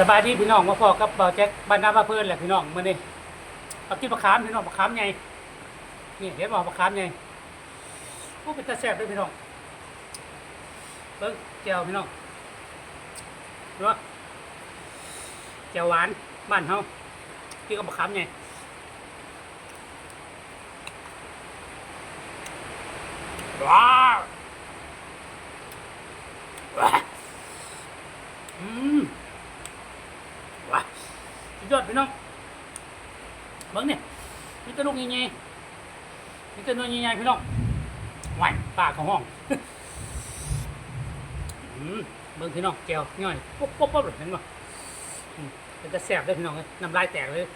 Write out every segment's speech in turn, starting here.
สบายดีพี่น้องมาพอกับเบาแจ็คบ้านน้าบ้าเพื่อนแหละพี่น้องมื้อนี้เอากินมะขามพี่น้องมะขามใหญ่นี่เห็นบ่มะขามใหญ่โอ้เป็นตาแซ่บเลยพี่น้องเบิ่งแจ่วพี่น้องดูว่าแจ่วหวานบ้านเฮากินกับมะขามใหญ่ว้าวว้าวอืม ยอดพี่น้องเบิ้งเนี่ยมีแตะลูกใหญ่ๆมีแตะนวลใหญ่ๆพี่น้องไหวปากของห้องเบิ้งพี่น้องแก้วง่อยปุ๊บปุ๊บปุ๊บเลยเห็นป่ะมเป็นจะแสบเลยพี่น้องเลยน้ำลายแตกเลย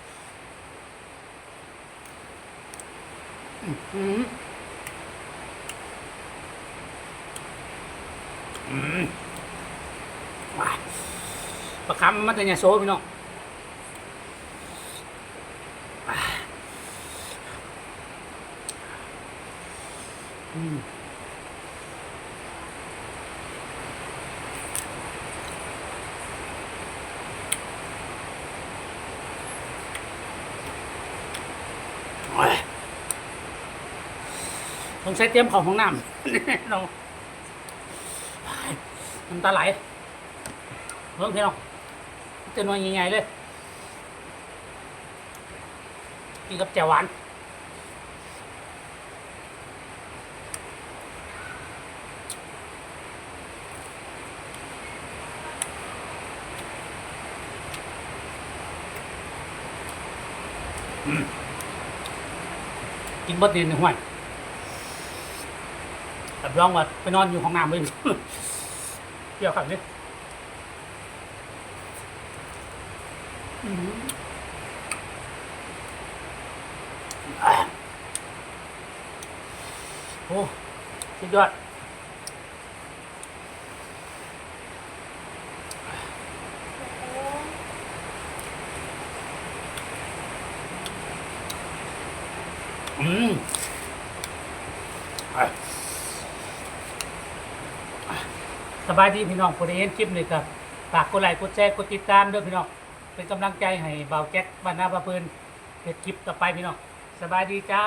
อืมอืมอืมว้ายประคำมันจะเนี่ยโซ่พี่น้อง อืมโอ้ย ต้องใช้เตรียมของของน้ำเราน้ำตาไหลเพิ่งพี่น้องเจะนวลใหญ่ๆเลยกินกับแจ่วหวาน กินบดเด่นในห้วยรับรองว่าไปนอนอยู่ห้องน้ำเลยเกี่ยวขับนี่อื้อหือโอ้สุดยอด อืมสบายดีพี่น้องคนเห็นคลิปนี้ก็ฝากกดไลค์กดแชร์กดติดตามด้วยพี่น้องเป็นกำลังใจให้เบาแจ็คบ้านนาบาเพินเฮ็ดคลิปต่อไปพี่น้องสบายดีจ้า